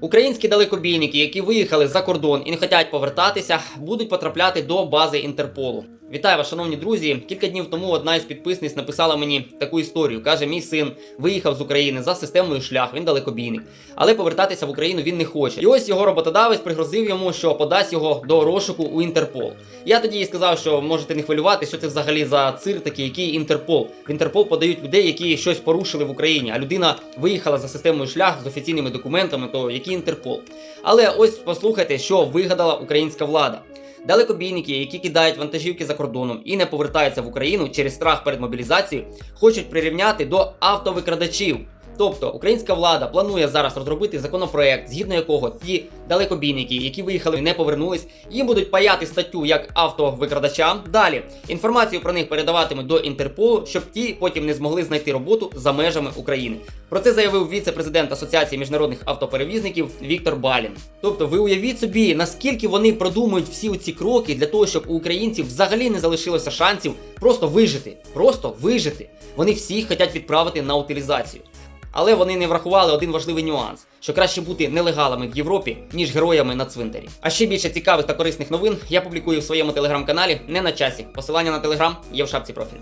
Українські далекобійники, які виїхали за кордон і не хочуть повертатися, будуть потрапляти до бази Інтерполу. Вітаю вас, шановні друзі. Кілька днів тому одна із підписниць написала мені таку історію. каже: мій син виїхав з України за системою шлях, він далекобійник, але повертатися в Україну він не хоче. І ось його роботодавець пригрозив йому, що подасть його до розшуку у Інтерпол. Я тоді їй сказав, що можете не хвилювати, що це взагалі за цир такий, який Інтерпол. В Інтерпол подають людей, які щось порушили в Україні, а людина виїхала за системою шлях з офіційними документами, то який Інтерпол. Але ось послухайте, що вигадала українська влада. Далекобійники, які кидають вантажівки за кордоном і не повертаються в Україну через страх перед мобілізацією, хочуть прирівняти до автовикрадачів. Тобто українська влада планує зараз розробити законопроект, згідно якого ті далекобійники, які виїхали не повернулись, їм будуть паяти статтю як автовикрадачам. Далі інформацію про них передаватимуть до Інтерполу, щоб ті потім не змогли знайти роботу за межами України. Про це заявив віце-президент Асоціації міжнародних автоперевізників Віктор Балін. Тобто, ви уявіть собі, наскільки вони продумують всі ці кроки для того, щоб у українців взагалі не залишилося шансів просто вижити. Просто вижити. Вони всіх хочуть відправити на утилізацію. Але вони не врахували один важливий нюанс: що краще бути нелегалами в Європі, ніж героями на цвинтарі. А ще більше цікавих та корисних новин я публікую в своєму телеграм-каналі не на часі. Посилання на телеграм є в шапці профілю.